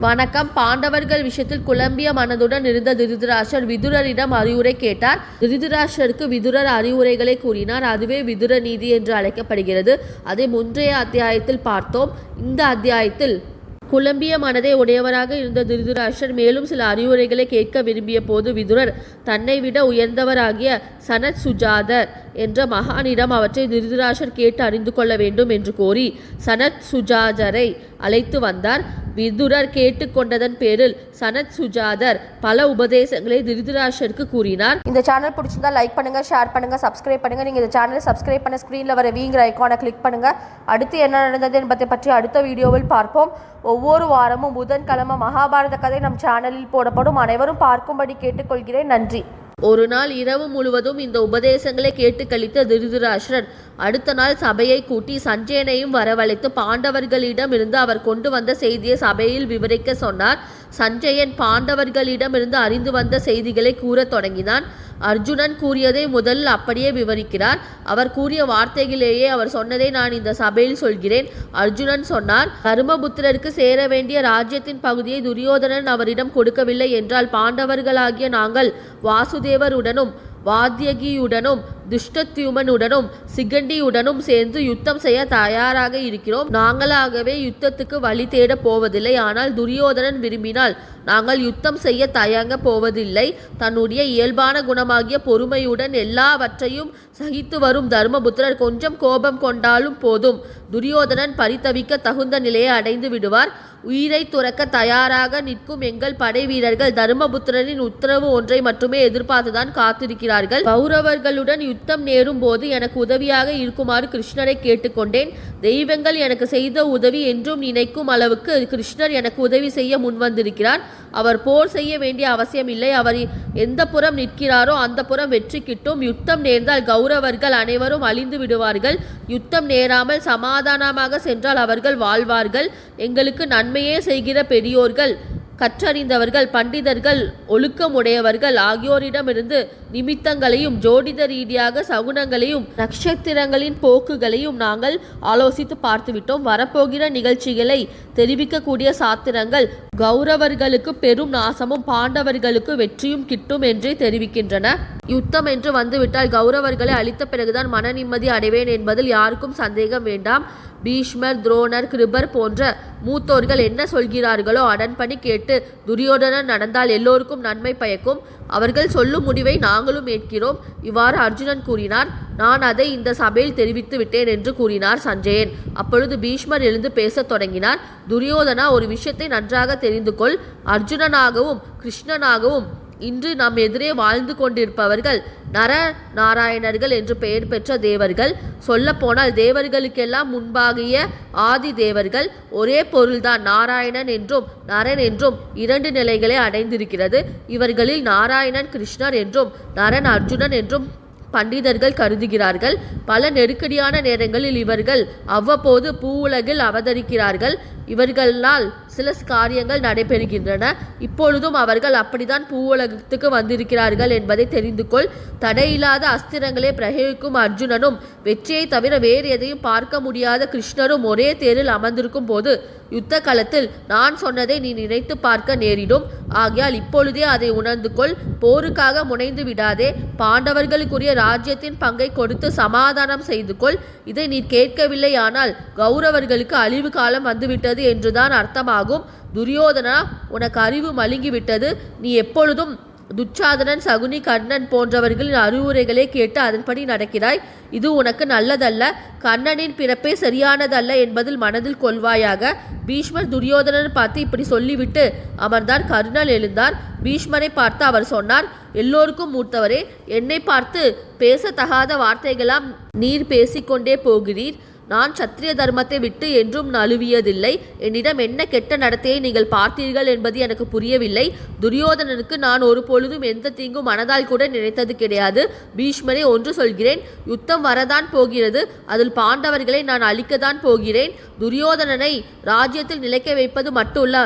வணக்கம். பாண்டவர்கள் விஷயத்தில் குழம்பிய மனதுடன் இருந்த திருதராஷர் விதுரரிடம் அறிவுரை கேட்டார். திருதராஷருக்கு விதுரர் அறிவுரைகளை கூறினார். அதுவே விதுர நீதி என்று அழைக்கப்படுகிறது. அதை முந்தைய அத்தியாயத்தில் பார்த்தோம். இந்த அத்தியாயத்தில் குழம்பிய மனதை உடையவராக இருந்த திருதராஷர் மேலும் சில அறிவுரைகளை கேட்க விரும்பிய போது விதுரர் தன்னை விட உயர்ந்தவராகிய சனத் சுஜாதர் என்ற மகானிடம் அவற்றை திருதராஷர் கேட்டு அறிந்து கொள்ள வேண்டும் என்று கோரி சனத் சுஜாதரை அழைத்து வந்தார். விதுரர் கேட்டுக்கொண்டதன் பேரில் சனத் சுஜாதர் பல உபதேசங்களை திருதராஷருக்கு கூறினார். இந்த சேனல் பிடிச்சிருந்தா லைக் பண்ணுங்க ஷேர் பண்ணுங்க சப்ஸ்கிரைப் பண்ணுங்க. நீங்க இந்த சேனலை சப்ஸ்கிரைப் பண்ண ஸ்க்ரீன்ல வர வீங்கிற ஐக்கானை கிளிக் பண்ணுங்க. அடுத்து என்ன நடந்தது என்பதை பற்றி அடுத்த வீடியோவில் பார்ப்போம். ஒவ்வொரு வாரமும் புதன்கிழமை மகாபாரத கதை நம் சேனலில் போடப்படும். அனைவரும் பார்க்கும்படி கேட்டுக்கொள்கிறேன். நன்றி. ஒரு நாள் இரவு முழுவதும் இந்த உபதேசங்களை கேட்டு கழித்த திருதராஷ்டிரன் அடுத்த நாள் சபையை கூட்டி சஞ்சயனையும் வரவழைத்து பாண்டவர்களிடம் இருந்து அவர் கொண்டு வந்த செய்தியை சபையில் விவரிக்க சொன்னார். சஞ்சயன் பாண்டவர்களிடம் இருந்து அறிந்து வந்த செய்திகளை கூறத் தொடங்கினான். அர்ஜுனன் கூறியதை முதலில் அப்படியே விவரிக்கிறார். அவர் கூறிய வார்த்தைகளிலேயே அவர் சொன்னதை நான் இந்த சபையில் சொல்கிறேன். அர்ஜுனன் சொன்னார் தர்மபுத்திரருக்கு சேர வேண்டிய ராஜ்யத்தின் பகுதியை துரியோதனன் அவரிடம் கொடுக்கவில்லை என்றால் பாண்டவர்களாகிய நாங்கள் வாசுதேவருடனும் வாத்தியகியுடனும் துஷ்டத்யுமனுடனும் சிகண்டியுடனும் சேர்ந்து யுத்தம் செய்ய தயாராக இருக்கிறோம். நாங்களாகவே யுத்தத்துக்கு வழி தேடப் போவதில்லை. ஆனால் துரியோதனன் விரும்பினால் நாங்கள் யுத்தம் செய்ய தயங்க போவதில்லை. தன்னுடைய இயல்பான குணமாகிய பொறுமையுடன் எல்லாவற்றையும் சகித்து வரும் தர்மபுத்திரர் கொஞ்சம் கோபம் கொண்டாலும் போதும். துரியோதனன் பரிதவிக்க தகுந்த நிலையை அடைந்து விடுவார். உயிரை துறக்க தயாராக நிற்கும் எங்கள் படை வீரர்கள் தர்மபுத்திரனின் உத்தரவு ஒன்றை மட்டுமே எதிர்பார்த்துதான் காத்திருக்கிறார்கள். கௌரவர்களுடன் யுத்தம் நேரும் போது எனக்கு உதவியாக இருக்குமாறு கிருஷ்ணரை கேட்டுக்கொண்டேன். தெய்வங்கள் எனக்கு செய்த உதவி என்றும் நினைக்கும் அளவுக்கு கிருஷ்ணர் எனக்கு உதவி செய்ய முன்வந்திருக்கிறார் அவர் போர் செய்ய வேண்டிய அவசியம் இல்லை அவர் எந்த புறம் நிற்கிறாரோ அந்த புறம் வெற்றி கிட்டும். யுத்தம் நேர்ந்தால் கௌரவர்கள் அனைவரும் அழிந்து விடுவார்கள். யுத்தம் நேராமல் சமாதானமாக சென்றால் அவர்கள் வாழ்வார்கள். எங்களுக்கு நன்மையே செய்கிற பெரியோர்கள். கற்றறிந்தவர்கள் பண்டிதர்கள் ஒழுக்கமுடையவர்கள் ஆகியோரிடமிருந்து நிமித்தங்களையும் ஜோடித ரீதியாக சகுனங்களையும் நட்சத்திரங்களின் போக்குகளையும் நாங்கள் ஆலோசித்து பார்த்துவிட்டோம். வரப்போகிற நிகழ்ச்சிகளை தெரிவிக்கக்கூடிய சாத்திரங்கள் கௌரவர்களுக்கு பெரும் நாசமும் பாண்டவர்களுக்கு வெற்றியும் கிட்டும் என்றே தெரிவிக்கின்றன. யுத்தம் என்று வந்துவிட்டால் கௌரவர்களை அளித்த பிறகுதான் மன நிம்மதி அடைவேன் என்பதில் யாருக்கும் சந்தேகம் வேண்டாம். பீஷ்மர் துரோணர் கிருபர் போன்ற மூத்தோர்கள் என்ன சொல்கிறார்களோ அடன்பணி கேட்டு துரியோதனன் நடந்தால் எல்லோருக்கும் நன்மை பயக்கும். அவர்கள் சொல்லும் முடிவை நாங்களும் ஏற்கிறோம். இவ்வாறு அர்ஜுனன் கூறினார். நான் அதை இந்த சபையில் தெரிவித்து விட்டேன் என்று கூறினார் சஞ்சயன். அப்பொழுது பீஷ்மர் எழுந்து பேசத் தொடங்கினார். துரியோதனா ஒரு விஷயத்தை நன்றாக தெரிந்து கொள். அர்ஜுனனாகவும் கிருஷ்ணனாகவும் இன்று நம் எதிரே வாழ்ந்து கொண்டிருப்பவர்கள் நர நாராயணர்கள் என்று பெயர் பெற்ற தேவர்கள். சொல்லப்போனால் தேவர்களுக்கெல்லாம் முன்பாகிய ஆதி தேவர்கள் ஒரே பொருள்தான் நாராயணன் என்றும் நரன் என்றும் இரண்டு நிலைகளை அடைந்திருக்கிறது. இவர்களில் நாராயணன் கிருஷ்ணர் என்றும் நரன் அர்ஜுனன் என்றும் பண்டிதர்கள் கருதுகிறார்கள். பல நெருக்கடியான நேரங்களில் இவர்கள் அவ்வப்போது பூவுலகில் அவதரிக்கிறார்கள். இவர்களால் சில காரியங்கள் நடைபெறுகின்றன. இப்பொழுதும் அவர்கள் அப்படித்தான் பூவுலகத்துக்கு வந்திருக்கிறார்கள் என்பதை தெரிந்து கொள். தடையில்லாத அஸ்திரங்களை பிரயோகிக்கும் அர்ஜுனனும் வெற்றியை தவிர வேறு எதையும் பார்க்க முடியாத கிருஷ்ணரும் ஒரே தேரில் அமர்ந்திருக்கும் போது யுத்த களத்தில் நான் சொன்னதை நீ நினைத்து பார்க்க நேரிடும். ஆகையால் இப்பொழுதே அதை உணர்ந்து கொள். போருக்காக முனைந்து விடாதே. பாண்டவர்களுக்குரிய ராஜ்யத்தின் பங்கை கொடுத்து சமாதானம் செய்து கொள். இதை நீ கேட்கவில்லையானால் கௌரவர்களுக்கு அழிவு காலம் வந்துவிட்டது என்றுதான் அர்த்தமாகும். துரியோதனா உனக்கு அறிவு மழுங்கிவிட்டது. நீ எப்பொழுதும் துச்சாதனன் சகுனி கண்ணன் போன்றவர்களின் அறிவுரைகளை கேட்டு அதன்படி நடக்கிறாய். இது உனக்கு நல்லதல்ல. கண்ணனின் பிறப்பே சரியானதல்ல என்பதில் மனதில் கொள்வாயாக. பீஷ்மர் துரியோதனன் பார்த்து இப்படி சொல்லிவிட்டு அமர்ந்தார். கர்ணன் எழுந்தார். பீஷ்மரை பார்த்து அவர் சொன்னார் எல்லோருக்கும் மூத்தவரே என்னை பார்த்து பேசத்தகாத வார்த்தைகளாம் நீர் பேசிக்கொண்டே போகிறீர். நான் சத்திரிய தர்மத்தை விட்டு என்றும் நழுவியதில்லை. என்னிடம் என்ன கெட்ட நடத்தையை நீங்கள் பார்த்தீர்கள் என்பது எனக்கு புரியவில்லை. துரியோதனனுக்கு நான் ஒரு பொழுதும் எந்த தீங்கும் மனதால் கூட நினைத்தது கிடையாது. பீஷ்மரே ஒன்று சொல்கிறேன் யுத்தம் வரதான் போகிறது அதில் பாண்டவர்களை நான் அழிக்கத்தான் போகிறேன். துரியோதனனை ராஜ்யத்தில் நிலைக்க வைப்பது மட்டுமல்ல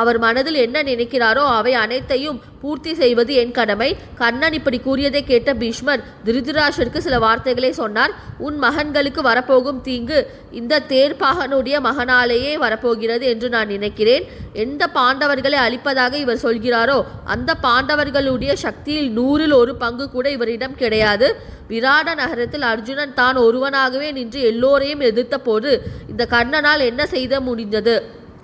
அவர் மனதில் என்ன நினைக்கிறாரோ அவை அனைத்தையும் பூர்த்தி செய்வது என் கடமை. கண்ணன் இப்படி கூறியதை கேட்ட பீஷ்மர் திருதிராஷருக்கு சில வார்த்தைகளை சொன்னார். உன் மகன்களுக்கு வரப்போகும் தீங்கு இந்த தேர்ப்பாகனுடைய மகனாலேயே வரப்போகிறது என்று நான் நினைக்கிறேன். எந்த பாண்டவர்களை அழிப்பதாக இவர் சொல்கிறாரோ அந்த பாண்டவர்களுடைய சக்தியில் நூறில் ஒரு பங்கு கூட இவரிடம் கிடையாது. விராட நகரத்தில் அர்ஜுனன் தான் ஒருவனாகவே நின்று எல்லோரையும் எதிர்த்த போது இந்த கர்ணனால் என்ன செய்த முடிந்தது?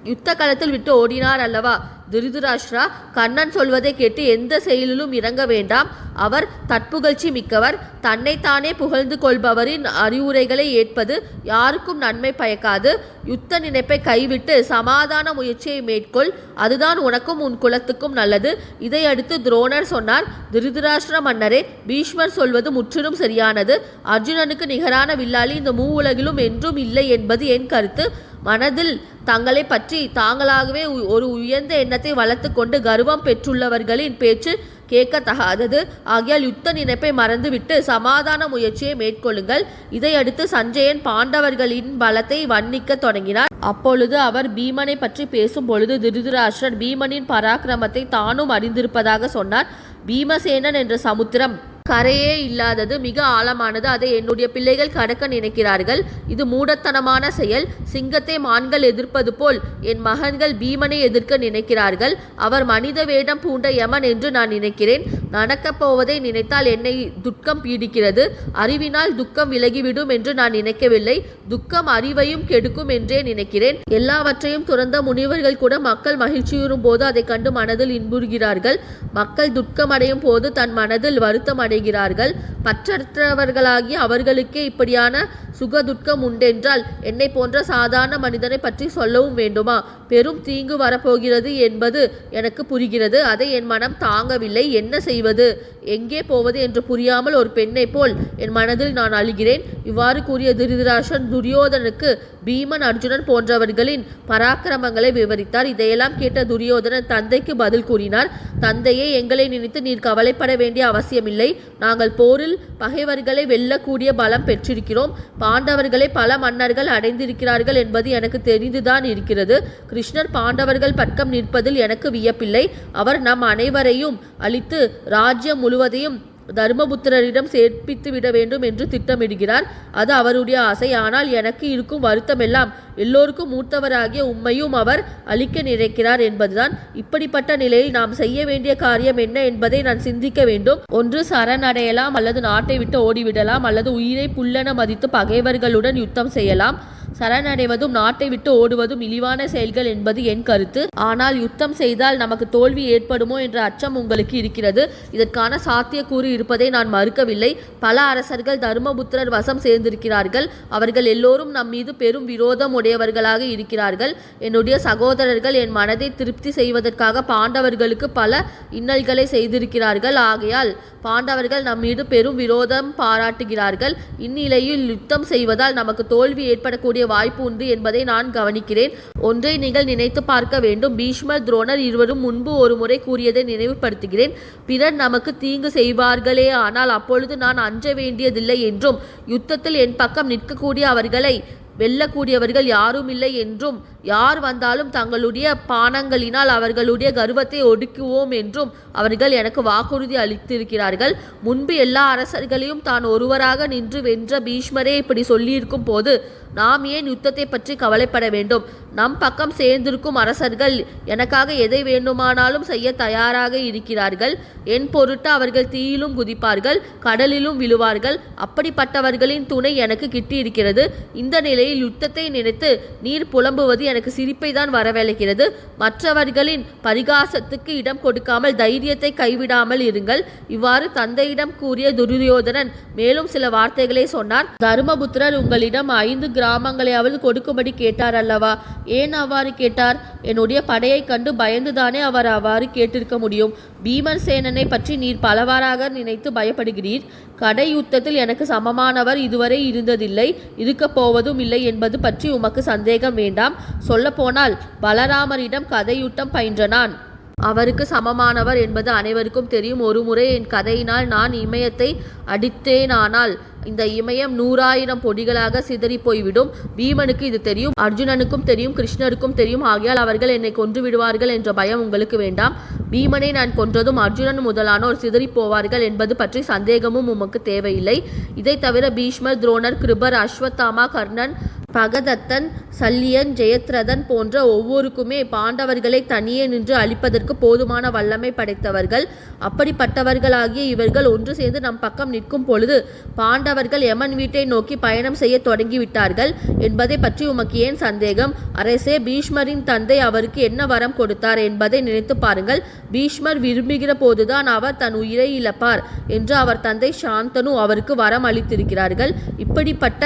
யுத்த களத்தில் விட்டு ஓடினார் அல்லவா? திருதராஷ்டிரா கண்ணன் சொல்வதை கேட்டு எந்த செயலிலும் இறங்க வேண்டாம். அவர் தற்புகழ்ச்சி மிக்கவர். தன்னைத்தானே புகழ்ந்து கொள்பவரின் அறிவுரைகளை ஏற்பது யாருக்கும் நன்மை பயக்காது. யுத்த நினைப்பை கைவிட்டு சமாதான முயற்சியை மேற்கொள். அதுதான் உனக்கும் உன் குலத்துக்கும் நல்லது. இதையடுத்து துரோணர் சொன்னார் திருதராஷ்டிர மன்னரே பீஷ்மர் சொல்வது முற்றிலும் சரியானது. அர்ஜுனனுக்கு நிகரான வில்லாளி இந்த மூவுலகிலும் என்றும் இல்லை என்பது என் கருத்து. மனதில் தங்களை பற்றி தாங்களாகவே ஒரு உயர்ந்த எண்ணத்தை வளர்த்து கொண்டு கர்வம் பெற்றுள்ளவர்களின் பேச்சு கேட்கத்தகாதது ஆகியால் யுத்த நினைப்பை மறந்துவிட்டு சமாதான முயற்சியை மேற்கொள்ளுங்கள். இதையடுத்து சஞ்சயன் பாண்டவர்களின் பலத்தை வர்ணிக்கத் தொடங்கினார். அப்பொழுது அவர் பீமனை பற்றி பேசும் பொழுது திருதராஷ்டர் பீமனின் பராக்கிரமத்தை தானும் அறிந்திருப்பதாக சொன்னார். பீமசேனன் என்ற சமுத்திரம் கரையே இல்லாதது மிக ஆழமானது. அதை என்னுடைய பிள்ளைகள் கடக்க நினைக்கிறார்கள். இது மூடத்தனமான செயல். சிங்கத்தை மான்கள் எதிர்ப்பது போல் என் மகன்கள் பீமனை எதிர்க்க நினைக்கிறார்கள். அவர் மனித வேடம் பூண்ட யமன் என்று நான் நினைக்கிறேன். நடக்கப் போவதை நினைத்தால் என்னை துக்கம் பீடிக்கிறது. அறிவினால் துக்கம் விலகிவிடும் என்று நான் நினைக்கவில்லை. துக்கம் அறிவையும் கெடுக்கும் என்றே நினைக்கிறேன். எல்லாவற்றையும் துறந்த முனிவர்கள் கூட மக்கள் மகிழ்ச்சியுறும் போது அதை கண்டு மனதில் இன்புறுகிறார்கள். மக்கள் துக்கம் அடையும் போது தன் மனதில் வருத்தம் அடை அடைகிறார்கள். பற்றற்றவர்களாகி அவர்களுக்கே இப்படியான சுகதுக்கம் உண்டென்றால் என்னை போன்ற சாதாரண மனிதனை பற்றி சொல்லவும் வேண்டுமா? பெரும் தீங்கு வரப்போகிறது என்பது எனக்கு புரிகிறது. அதை என் மனம் தாங்கவில்லை. என்ன செய்வது? எங்கே போவது என்று புரியாமல் ஒரு பெண்ணை போல் என் மனதில் நான் அழுகிறேன். இவ்வாறு கூறிய திருதராஷன் துரியோதனுக்கு பீமன் அர்ஜுனன் போன்றவர்களின் பராக்கிரமங்களை விவரித்தார். இதையெல்லாம் கேட்ட துரியோதனன் தந்தைக்கு பதில் கூறினார். தந்தையே எங்களை நினைத்து நீர் கவலைப்பட வேண்டிய அவசியமில்லை. நாங்கள் போரில் பகைவர்களை வெல்லக்கூடிய பலம் பெற்றிருக்கிறோம். பாண்டவர்களை பல மன்னர்கள் அடைந்திருக்கிறார்கள் என்பது எனக்கு தெரிந்துதான் இருக்கிறது. கிருஷ்ணர் பாண்டவர்கள் பக்கம் நிற்பதில் எனக்கு வியப்பில்லை. அவர் நம் அனைவரையும் அழித்து ராஜ்யம் முழு முழுவதையும் தர்மபுத்திரரிடம் சேர்ப்பித்து விட வேண்டும் என்று திட்டமிடுகிறார். அது அவருடைய ஆசை. ஆனால் எனக்கு இருக்கும் வருத்தமெல்லாம் எல்லோருக்கும் மூத்தவராகிய உம்மையும் அவர் அழிக்க நினைக்கிறார் என்பதுதான். இப்படிப்பட்ட நிலையில் நாம் செய்ய வேண்டிய காரியம் என்ன என்பதை நான் சிந்திக்க வேண்டும். ஒன்று சரணடையலாம் அல்லது நாட்டை விட்டு ஓடிவிடலாம் அல்லது உயிரை புல்லென மதித்து பகைவர்களுடன் யுத்தம் செய்யலாம். சரணடைவதும் நாட்டை விட்டு ஓடுவதும் இழிவான செயல்கள் என்பது என் கருத்து. ஆனால் யுத்தம் செய்தால் நமக்கு தோல்வி ஏற்படுமோ என்ற அச்சம் உங்களுக்கு இருக்கிறது. இதற்கான சாத்தியக்கூறு இருப்பதை நான் மறுக்கவில்லை. பல அரசர்கள் தர்மபுத்திரர் வசம் சேர்ந்திருக்கிறார்கள். அவர்கள் எல்லோரும் நம் மீது பெரும் விரோதம் உடையவர்களாக இருக்கிறார்கள். என்னுடைய சகோதரர்கள் என் மனதை திருப்தி செய்வதற்காக பாண்டவர்களுக்கு பல இன்னல்களை செய்திருக்கிறார்கள். ஆகையால் பாண்டவர்கள் நம் மீது பெரும் விரோதம் பாராட்டுகிறார்கள். இந்நிலையில் யுத்தம் செய்வதால் நமக்கு தோல்வி ஏற்படக்கூடிய வாய்ப்பு உண்டு என்பதை நான் கவனிக்கிறேன். ஒன்றை நீங்கள் நினைத்து பார்க்க வேண்டும். பீஷ்மர் துரோணர் இருவரும் முன்பு ஒரு முறை கூறியதை நினைவுபடுத்துகிறேன். பிறர் நமக்கு தீங்கு செய்வார்களே ஆனால் அப்பொழுது நான் அஞ்ச வேண்டியதில்லை என்றும் யுத்தத்தில் என் பக்கம் நிற்கக்கூடிய அவர்களை வெல்லக்கூடியவர்கள் யாரும் இல்லை என்றும் யார் வந்தாலும் தங்களுடைய பானங்களினால் அவர்களுடைய கர்வத்தை ஒடுக்குவோம் என்றும் அவர்கள் எனக்கு வாக்குறுதி அளித்திருக்கிறார்கள். முன்பு எல்லா அரசர்களையும் தான் ஒருவராக நின்று வென்ற பீஷ்மரே இப்படி சொல்லியிருக்கும் போது நாம் ஏன் யுத்தத்தை பற்றி கவலைப்பட வேண்டும்? நம் பக்கம் சேர்ந்திருக்கும் அரசர்கள் எனக்காக எதை வேண்டுமானாலும் செய்ய தயாராக இருக்கிறார்கள். என் பொருட்டு அவர்கள் தீயிலும் குதிப்பார்கள் கடலிலும் விழுவார்கள். அப்படிப்பட்டவர்களின் துணை எனக்கு கிட்டியிருக்கிறது. இந்த நிலையில் யுத்தத்தை நினைத்து நீர் புலம்புவது எனக்கு சிரிப்பை தான் வரவழைக்கிறது. மற்றவர்களின் பரிகாசத்துக்கு இடம் கொடுக்காமல் தைரியத்தை கைவிடாமல் இருங்கள். இவ்வாறு தந்தையிடம் கூறிய துரியோதனன் மேலும் சில வார்த்தைகளை சொன்னார் தருமபுத்திரர் உங்களிடம் ஐந்து கிராமங்களையாவது கொடுக்கும்படி கேட்டார் அல்லவா? ஏன் அவ்வாறு கேட்டார்? என்னுடைய படையை கண்டு பயந்துதானே அவர் அவ்வாறு கேட்டிருக்க முடியும். பீமர் சேனனை பற்றி நீர் பலவாறாக நினைத்து பயப்படுகிறீர். கடை யுத்தத்தில் எனக்கு சமமானவர் இதுவரை இருந்ததில்லை. இருக்கப் போவதும் இல்லை என்பது பற்றி உமக்கு சந்தேகம் வேண்டாம். சொல்லப்போனால் பலராமரிடம் கதையுட்டம் பயின்ற நான். அவருக்கு சமமானவர் என்பது அனைவருக்கும் தெரியும். ஒருமுறை என் கதையினால் நான் இமயத்தை அடித்தேனானால் இந்த இமயம் நூறாயிரம் பொடிகளாக சிதறி போய்விடும் பீமனுக்கு இது தெரியும் அர்ஜுனனுக்கும் தெரியும் கிருஷ்ணருக்கும் தெரியும். ஆகையால் அவர்கள் என்னை கொன்று விடுவார்கள் என்ற பயம் உங்களுக்கு வேண்டாம். பீமனை நான் கொன்றதும் அர்ஜுனன் முதலானோர் சிதறி போவார்கள் என்பது பற்றி சந்தேகமும் உமக்கு தேவையில்லை. இதை தவிர பீஷ்மர் துரோணர் கிருபர் அஸ்வத்தாமா கர்ணன் பகதத்தன் சல்லியன் ஜெயத்ரதன் போன்ற ஒவ்வொருக்குமே பாண்டவர்களை தனியே நின்று அழிப்பதற்கு போதுமான வல்லமை படைத்தவர்கள். அப்படிப்பட்டவர்களாகிய இவர்கள் ஒன்று சேர்ந்து நம் பக்கம் நிற்கும் பொழுது பாண்டவர்கள் யமன் வீட்டை நோக்கி பயணம் செய்ய தொடங்கிவிட்டார்கள் என்பதை பற்றி உமக்கு ஏன் சந்தேகம்? அரசே பீஷ்மரின் தந்தை அவருக்கு என்ன வரம் கொடுத்தார் என்பதை நினைத்து பாருங்கள். பீஷ்மர் விரும்புகிற போதுதான் அவர் தன் உயிரை இழப்பார் என்று அவர் தந்தை சாந்தனு அவருக்கு வரம் அளித்திருக்கிறார்கள். இப்படிப்பட்ட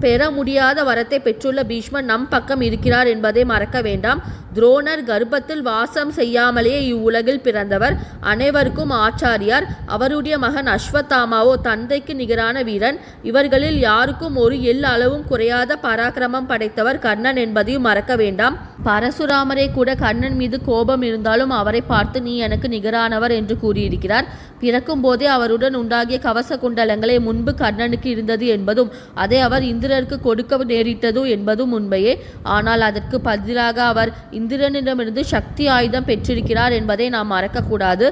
பெற முடியாத வரத்தை பெற்றுள்ள பீஷ்மர் நம் பக்கம் இருக்கிறார் என்பதை மறக்க வேண்டாம். துரோணர் கர்ப்பத்தில் வாசம் செய்யாமலேயே இவ்வுலகில் பிறந்தவர். அனைவருக்கும் ஆச்சாரியார். அவருடைய மகன் அஸ்வத்தாமாவோ தந்தைக்கு நிகரான வீரன். இவர்களில் யாருக்கும் ஒரு எல் அளவும் குறையாத பராக்கிரமம் படைத்தவர் கர்ணன் என்பதையும் மறக்க வேண்டாம். பரசுராமரே கூட கர்ணன் மீது கோபம் இருந்தாலும் அவரை பார்த்து நீ எனக்கு நிகரானவர் என்று கூறியிருக்கிறார். பிறக்கும் போதே அவருடன் உண்டாகிய கவச குண்டலங்களே முன்பு கர்ணனுக்கு இருந்தது என்பதும் அதை அவர் இந்திரருக்கு கொடுக்க நேரிட்டது என்பதும் உண்மையே. ஆனால் அதற்கு பதிலாக அவர் இந்திரனிடமிருந்து சக்தி ஆயுதம் பெற்றிருக்கிறார் என்பதை நாம் மறக்கக்கூடாது.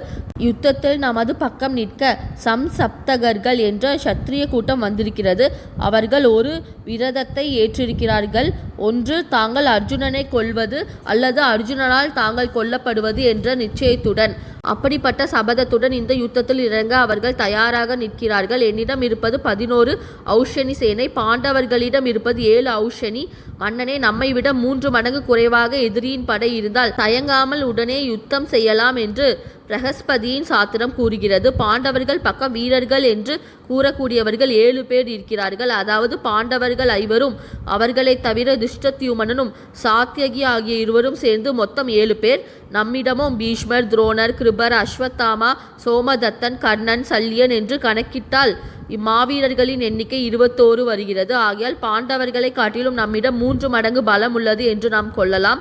யுத்தத்தில் நமது பக்கம் நிற்க சம்சப்தகர்கள் என்ற சத்திரிய கூட்டம் வந்திருக்கிறது. அவர்கள் ஒரு விரதத்தை ஏற்றிருக்கிறார்கள். ஒன்று தாங்கள் அர்ஜுனனை கொள்வது அல்லது அர்ஜுனனால் தாங்கள் கொல்லப்படுவது என்ற நிச்சயத்துடன். அப்படிப்பட்ட சபதத்துடன் இந்த யுத்தத்தில் இறங்க அவர்கள் தயாராக நிற்கிறார்கள். என்னிடம் இருப்பது பதினோரு ஔஷணி சேனை பாண்டவர்களிடம் இருப்பது ஏழு ஔஷணி மன்னனே நம்மை விட மூன்று மடங்கு குறைவாக எதிரியின் படை இருந்தால் தயங்காமல் உடனே யுத்தம் செய்யலாம் என்று பிரகஸ்பதியின் சாத்திரம் கூறுகிறது. பாண்டவர்கள் பக்கம் வீரர்கள் என்று கூறக்கூடியவர்கள் ஏழு பேர் இருக்கிறார்கள். அதாவது பாண்டவர்கள் ஐவரும் அவர்களை தவிர துஷ்டத்யுமனனும் சாத்தியகி ஆகிய இருவரும் சேர்ந்து மொத்தம் ஏழு பேர். நம்மிடமும் பீஷ்மர் துரோணர் கிருபர் அஸ்வத்தாமா சோமதத்தன் கர்ணன் சல்லியன் என்று கணக்கிட்டால் இம்மாவீரர்களின் எண்ணிக்கை இருபத்தோரு வருகிறது. ஆகையால் பாண்டவர்களை காட்டிலும் நம்மிடம் மூன்று மடங்கு பலம் உள்ளது என்று நாம் கொள்ளலாம்.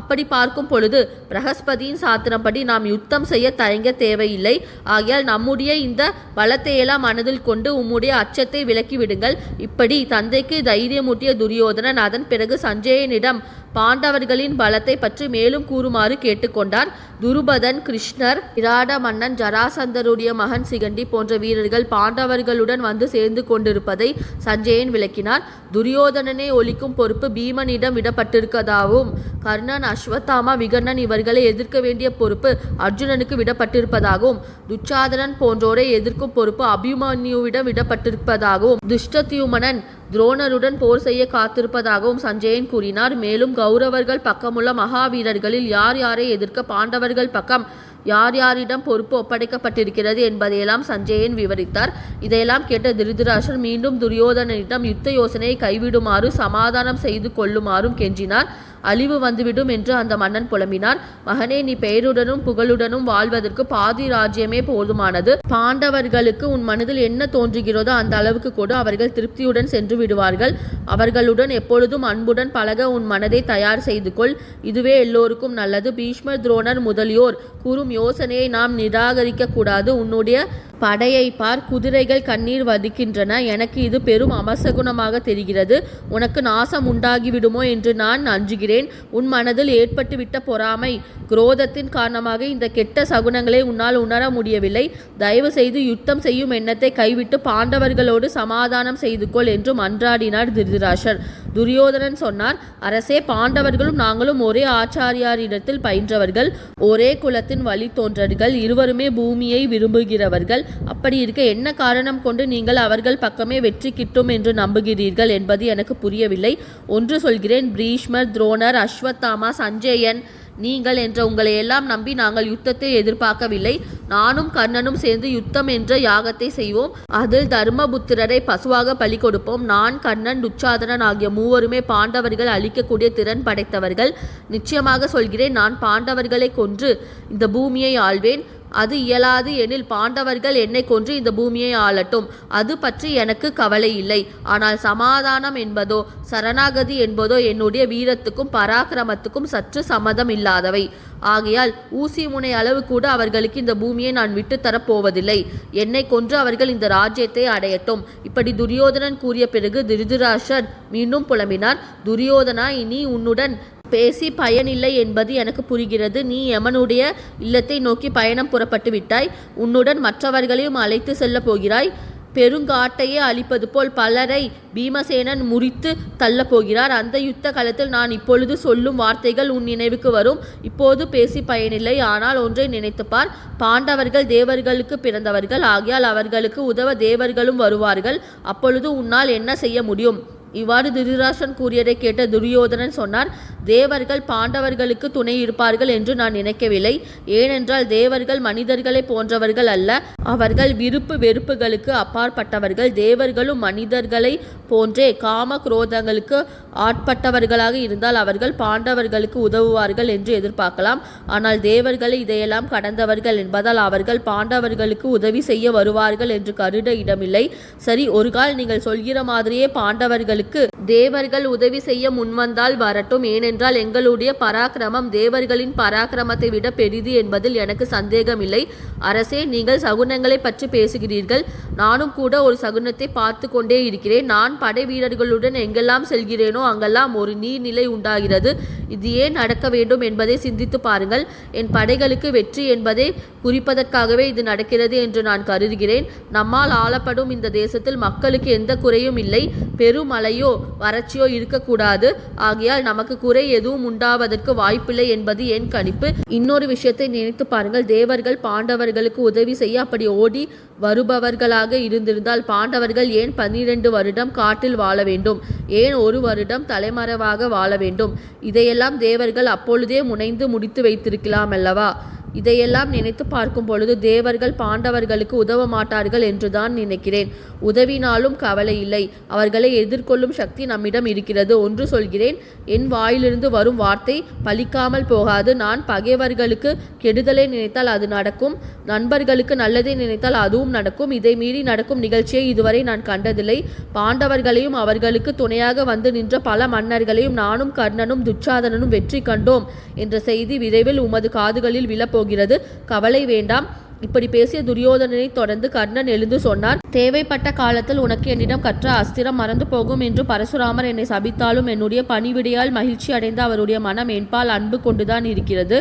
அப்படி பார்க்கும் பொழுது பிரகஸ்பதியின் சாத்திரப்படி நாம் யுத்தம் செய்ய தயங்க தேவையில்லை. ஆகையால் நம்முடைய இந்த பலத்தையெல்லாம் மனதில் கொண்டு உம்முடைய அச்சத்தை விலக்கிவிடுங்கள் இப்படி தந்தைக்கு தைரியமூட்டிய துரியோதனன் அதன் பிறகு சஞ்சயனிடம் பாண்டவர்களின் பலத்தை பற்றி மேலும் கூறுமாறு கேட்டுக்கொண்டார். துருபதன் கிருஷ்ணர் விராட மன்னன் ஜராசந்தருடைய மகன் சிகண்டி போன்ற வீரர்கள் பாண்டவர்களுடன் வந்து சேர்ந்து கொண்டிருப்பதை சஞ்சயன் விளக்கினார். துரியோதனனை ஒழிக்கும் பொறுப்பு பீமனிடம் விடப்பட்டிருக்கதாகவும் கர்ணன் அஸ்வத்தாமா விகர்ணன் இவர்களை எதிர்க்க வேண்டிய பொறுப்பு அர்ஜுனனுக்கு விடப்பட்டிருப்பதாகவும் துச்சாதனன் போன்றோரை எதிர்க்கும் பொறுப்பு அபிமன்யுவிடம் விடப்பட்டிருப்பதாகவும் துஷ்டத்யுமனன் துரோணருடன் போர் செய்ய காத்திருப்பதாகவும் சஞ்சயன் கூறினார். மேலும் கௌரவர்கள் பக்கமுள்ள மகாவீரர்களில் யார் யாரை எதிர்க்க பாண்டவர்கள் பக்கம் யார் யாரிடம் பொறுப்பு ஒப்படைக்கப்பட்டிருக்கிறது என்பதையெல்லாம் சஞ்சயன் விவரித்தார். இதையெல்லாம் கேட்ட திருதராஷர் மீண்டும் துரியோதனனிடம் யுத்த யோசனையை கைவிடுமாறு சமாதானம் செய்து கொள்ளுமாறும் கெஞ்சினார். அழிவு வந்துவிடும் என்று அந்த மன்னன் புலம்பினார் மகனே நீ பெயருடனும் புகழுடனும் வாழ்வதற்கு பாதி ராஜ்யமே போதுமானது. பாண்டவர்களுக்கு உன் மனதில் என்ன தோன்றுகிறதோ அந்த அளவுக்கு கூட. அவர்கள் திருப்தியுடன் சென்று விடுவார்கள். அவர்களுடன் எப்பொழுதும் அன்புடன் பழக உன் மனதை தயார் செய்து கொள். இதுவே எல்லோருக்கும் நல்லது. பீஷ்மர் துரோணர் முதலியோர் கூறும் யோசனையை நாம் நிராகரிக்க கூடாது. உன்னுடைய படையை பார். குதிரைகள் கண்ணீர் வதிக்கின்றன. எனக்கு இது பெரும் அமசகுணமாக தெரிகிறது. உனக்கு நாசம் உண்டாகிவிடுமோ என்று நான் அஞ்சுகிறேன். உன் மனதில் ஏற்பட்டுவிட்ட பொறாமை குரோதத்தின் காரணமாக இந்த கெட்ட சகுனங்களை உன்னால் உணர முடியவில்லை. தயவு செய்து யுத்தம் செய்யும் எண்ணத்தை கைவிட்டு பாண்டவர்களோடு சமாதானம் செய்து கொள் என்று மன்றாடினார் திருதராஷர். துரியோதனன் சொன்னார் அரசே பாண்டவர்களும் நாங்களும் ஒரே ஆச்சாரியாரிடத்தில் பயின்றவர்கள். ஒரே குலத்தின் வழி தோன்றர்கள். இருவருமே பூமியை விரும்புகிறவர்கள். அப்படி இருக்க என்ன காரணம் கொண்டு நீங்கள் அவர்கள் பக்கமே வெற்றி கிட்டும் என்று நம்புகிறீர்கள் என்பது எனக்கு புரியவில்லை. ஒன்று சொல்கிறேன் பிரீஷ்மர் துரோணர் அஸ்வத்தாமா சஞ்சயன் நீங்கள் என்ற உங்களை எல்லாம் நம்பி நாங்கள் யுத்தத்தை எதிர்பார்க்கவில்லை. நானும் கர்ணனும் சேர்ந்து யுத்தம் என்ற யாகத்தை செய்வோம். அதில் தர்மபுத்திரரை பசுவாக பலி கொடுப்போம். நான் கர்ணன் துச்சாதனன் ஆகிய மூவருமே பாண்டவர்கள் அழிக்கக்கூடிய திறன் படைத்தவர்கள். நிச்சயமாக சொல்கிறேன் நான் பாண்டவர்களை கொன்று இந்த பூமியை ஆள்வேன். அது இயலாது எனில் பாண்டவர்கள் என்னை கொன்று இந்த பூமியை ஆளட்டும். அது பற்றி எனக்கு கவலை இல்லை. ஆனால் சமாதானம் என்பதோ சரணாகதி என்பதோ என்னுடைய வீரத்துக்கும் பராக்கிரமத்துக்கும் சற்று சம்மதம் இல்லாதவை. ஆகையால் ஊசி முனை அளவு கூட அவர்களுக்கு இந்த பூமியை நான் விட்டுத்தரப் போவதில்லை. என்னை கொன்று அவர்கள் இந்த ராஜ்யத்தை அடையட்டும். இப்படி துரியோதனன் கூறிய பிறகு திருதராஷர் மீண்டும் புலம்பினார். துரியோதனா இனி உன்னுடன் பேசி பயனில்லை என்பது எனக்கு புரிகிறது. நீ யமனுடைய இல்லத்தை நோக்கி பயணம் புறப்பட்டு விட்டாய். உன்னுடன் மற்றவர்களையும் அழைத்து செல்லப் போகிறாய். பெருங்காட்டையே அழிப்பது போல் பலரை பீமசேனன் முறித்து தள்ளப் போகிறார். அந்த யுத்த காலத்தில் நான் இப்பொழுது சொல்லும் வார்த்தைகள் உன் நினைவுக்கு வரும். இப்போது பேசி பயனில்லை ஆனால் ஒன்றை நினைத்துப்பார் பாண்டவர்கள் தேவர்களுக்கு பிறந்தவர்கள். ஆகியால் அவர்களுக்கு உதவ தேவர்களும் வருவார்கள். அப்பொழுது உன்னால் என்ன செய்ய முடியும்? இவ்வாறு திருராசன் கூறியதை கேட்ட துரியோதனன் சொன்னார். தேவர்கள் பாண்டவர்களுக்கு துணை இருப்பார்கள் என்று நான் நினைக்கவில்லை. ஏனென்றால் தேவர்கள் மனிதர்களை போன்றவர்கள் அல்ல. அவர்கள் விருப்பு வெறுப்புகளுக்கு அப்பாற்பட்டவர்கள். தேவர்களும் மனிதர்களை போன்றே காம குரோதங்களுக்கு ஆட்பட்டவர்களாக இருந்தால் அவர்கள் பாண்டவர்களுக்கு உதவுவார்கள் என்று எதிர்பார்க்கலாம். ஆனால் தேவர்களை இதையெல்லாம் கடந்தவர்கள் என்பதால் அவர்கள் பாண்டவர்களுக்கு உதவி செய்ய வருவார்கள் என்று கருட இடமில்லை. சரி ஒரு கால் நீங்கள் சொல்கிற மாதிரியே பாண்டவர்களுக்கு தேவர்கள் உதவி செய்ய முன்வந்தால் வரட்டும். என்றால் எங்களுடைய பராக்கிரமம் தேவர்களின் பராக்கிரமத்தை விட பெரிது என்பதில் எனக்கு சந்தேகமில்லை. அரசே நீங்கள் சகுனங்களை பற்றி பேசுகிறீர்கள். நானும் கூட ஒரு சகுனத்தை பார்த்து கொண்டே இருக்கிறேன். நான் படை வீரர்களுடன் எங்கெல்லாம் செல்கிறேனோ அங்கெல்லாம் ஒரு நீர்நிலை உண்டாகிறது. இது ஏன் நடக்க வேண்டும் என்பதை சிந்தித்து பாருங்கள். என் படைகளுக்கு வெற்றி என்பதை குறிப்பதற்காகவே இது நடக்கிறது என்று நான் கருதுகிறேன். நம்மால் ஆளப்படும் இந்த தேசத்தில் மக்களுக்கு எந்த குறையும் இல்லை. பெருமழையோ வறட்சியோ இருக்கக்கூடாது. ஆகையால் நமக்கு குறை எதுவும் உண்டாவதற்கு வாய்ப்பில்லை என்பது என் கணிப்பு. இன்னொரு விஷயத்தை நினைத்து பாருங்கள். தேவர்கள் பாண்டவர்களுக்கு உதவி செய்ய அப்படி ஓடி வருபவர்களாக இருந்திருந்தால் பாண்டவர்கள் ஏன் பன்னிரண்டு வருடம் காட்டில் வாழ வேண்டும்? ஏன் ஒரு வருடம் தலைமறைவாக வாழ வேண்டும்? இதையெல்லாம் தேவர்கள் அப்பொழுதே முனைந்து முடித்து வைத்திருக்கலாம் அல்லவா? இதையெல்லாம் நினைத்து பார்க்கும் பொழுது தேவர்கள் பாண்டவர்களுக்கு உதவ மாட்டார்கள் என்றுதான் நினைக்கிறேன். உதவினாலும் கவலை இல்லை. அவர்களை எதிர்கொள்ளும் சக்தி நம்மிடம் இருக்கிறது. ஒன்று சொல்கிறேன் என் வாயிலிருந்து வரும் வார்த்தை பலிக்காமல் போகாது. நான் பகைவர்களுக்கு கெடுதலை நினைத்தால் அது நடக்கும். நண்பர்களுக்கு நல்லதை நினைத்தால் அதுவும் நடக்கும். இதை மீறி நடக்கும் நிகழ்ச்சியை இதுவரை நான் கண்டதில்லை. பாண்டவர்களையும் அவர்களுக்கு துணையாக வந்து நின்ற பல மன்னர்களையும் நானும் கர்ணனும் துச்சாதனனும் வெற்றி கண்டோம் என்ற செய்தி விரைவில் உமது காதுகளில் விழப்போகிறது. போகிறது. கவலை வேண்டாம். இப்படி பேசிய துரியோதனனை தொடர்ந்து கர்ணன் எழுந்து சொன்னார் தேவைப்பட்ட காலத்தில் உனக்கு என்னிடம் கற்ற அஸ்திரம் மறந்து போகும் என்று பரசுராமர் என்னை சபித்தாலும் என்னுடைய பணிவிடையால் மகிழ்ச்சி அடைந்த அவருடைய மனம் என்பால் அன்பு கொண்டுதான் இருக்கிறது.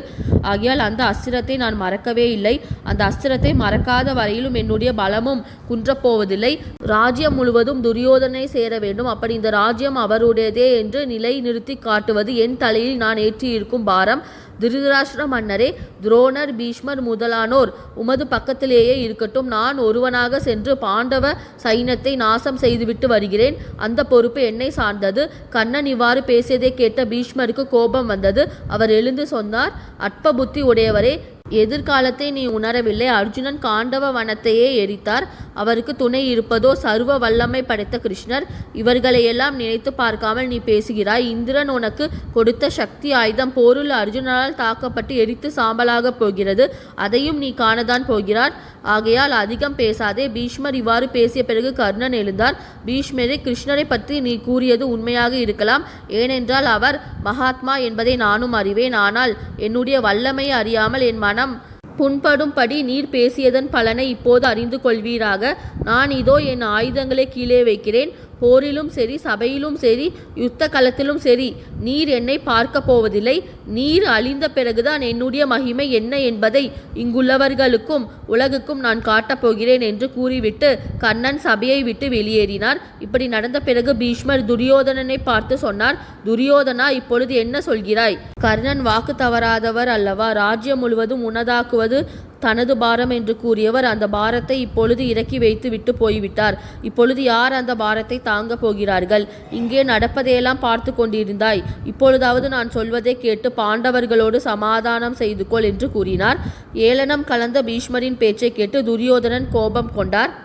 ஆகையால் அந்த அஸ்திரத்தை நான் மறக்கவே இல்லை. அந்த அஸ்திரத்தை மறக்காத வரையிலும் என்னுடைய பலமும் குன்றப்போவதில்லை. ராஜ்யம் முழுவதும் துரியோதனை சேர வேண்டும். அப்படி இந்த ராஜ்யம் அவருடையதே என்று நிலை நிறுத்தி காட்டுவது என் தலையில் நான் ஏற்றியிருக்கும் பாரம். திருதராஷ்டிர மன்னரே துரோணர் பீஷ்மர் முதலானோர் உமது பக்கத்திலேயே இருக்கட்டும். நான் ஒருவனாக சென்று பாண்டவ சைன்யத்தை நாசம் செய்துவிட்டு வருகிறேன். அந்த பொறுப்பு என்னை சார்ந்தது. கண்ணன் இவ்வாறு பேசியதை கேட்ட பீஷ்மருக்கு கோபம் வந்தது. அவர் எழுந்து சொன்னார் அற்ப புத்தி உடையவரே எதிர்காலத்தை நீ உணரவில்லை. அர்ஜுனன் காண்டவ வனத்தையே எரித்தார். அவருக்கு துணை இருப்பதோ சர்வ வல்லமை படைத்த கிருஷ்ணர். இவர்களையெல்லாம் நினைத்து பார்க்காமல் நீ பேசுகிறாய். இந்திரன் உனக்கு கொடுத்த சக்தி ஆயுதம் போரில் அர்ஜுனனால் தாக்கப்பட்டு எரித்து சாம்பலாக போகிறது. அதையும் நீ காணதான் போகிறார் ஆகையால் அதிகம் பேசாதே. பீஷ்மர் இவ்வாறு பேசிய பிறகு கர்ணன் எழுந்தார். பீஷ்மரே கிருஷ்ணரை பற்றி நீ கூறியது உண்மையாக இருக்கலாம். ஏனென்றால் அவர் மகாத்மா என்பதை நானும் அறிவேன். ஆனால் என்னுடைய வல்லமை அறியாமல் என் மனம். புண்படும்படி நீர் பேசியதன் பலனை இப்போது அறிந்து கொள்வீராக நான் இதோ என் ஆயுதங்களை கீழே வைக்கிறேன். போரிலும் சரி சபையிலும் சரி யுத்த களத்திலும் சரி நீர் என்னை பார்க்க போவதில்லை. நீர் அழிந்த பிறகுதான் என்னுடைய மகிமை என்ன என்பதை இங்குள்ளவர்களுக்கும் உலகுக்கும் நான் காட்டப் போகிறேன் என்று கூறிவிட்டு கண்ணன் சபையை விட்டு வெளியேறினார். இப்படி நடந்த பிறகு பீஷ்மர் துரியோதனனை பார்த்து சொன்னார் துரியோதனா இப்பொழுது என்ன சொல்கிறாய்? கர்ணன் வாக்கு தவறாதவர் அல்லவா? ராஜ்யம் முழுவதும் உனதாக்குவது தனது பாரம் என்று கூறியவர் அந்த பாரத்தை இப்பொழுது இறக்கி வைத்து விட்டு போய்விட்டார். இப்பொழுது யார் அந்த பாரத்தை தாங்கப் போகிறார்கள்? இங்கே நடப்பதையெல்லாம் பார்த்து கொண்டிருந்தாய். இப்பொழுதாவது நான் சொல்வதை கேட்டு பாண்டவர்களோடு சமாதானம் செய்து கொள் என்று கூறினார். ஏளனம் கலந்த பீஷ்மரின் பேச்சை கேட்டு துரியோதனன் கோபம் கொண்டார்.